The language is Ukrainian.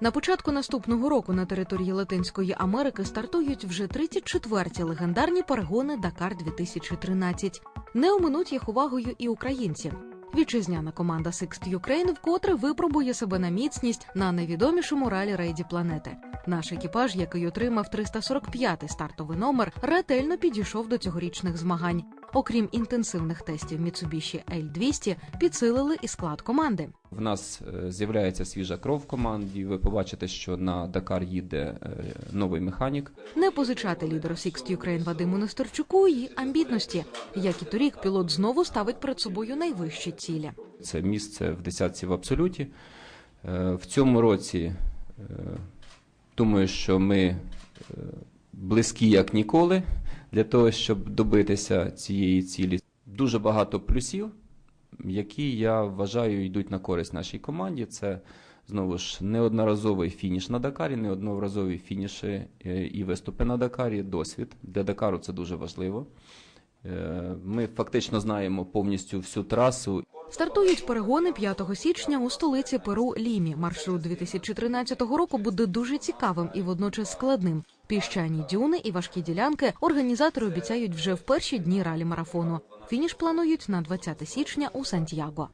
На початку наступного року на території Латинської Америки стартують вже 34-ті легендарні перегони Дакар 2013. Не оминуть їх увагою і українці. Вітчизняна команда Sixt Ukraine вкотре випробує себе на міцність на найвідомішому ралі рейді планети. Наш екіпаж, який отримав 345-й стартовий номер, ретельно підійшов до цьогорічних змагань. Окрім інтенсивних тестів Mitsubishi L200, підсилили і склад команди. В нас е, з'являється свіжа кров в команді. Ви побачите, що на Дакар їде е, новий механік. Не позичати лідеру Sixt Ukraine Вадиму Нестерчуку її амбітності. Як і торік, пілот знову ставить перед собою найвищі цілі. Це місце в десятці в абсолюті. Е, В цьому році думаю, що ми близькі як ніколи для того, щоб добитися цієї цілі. Дуже багато плюсів, які я вважаю йдуть на користь нашій команді. Це знову ж неодноразовий фініш на Дакарі, неодноразові фініші е, і виступи на Дакарі, досвід. Для Дакару це дуже важливо. Е, Ми фактично знаємо повністю всю трасу Стартують перегони 5 січня у столиці Перу Лімі. Маршрут 2013 року буде дуже цікавим і водночас складним. Піщані дюни і важкі ділянки організатори обіцяють вже в перші дні ралі марафону. Фініш планують на 20 січня у Сантьяго.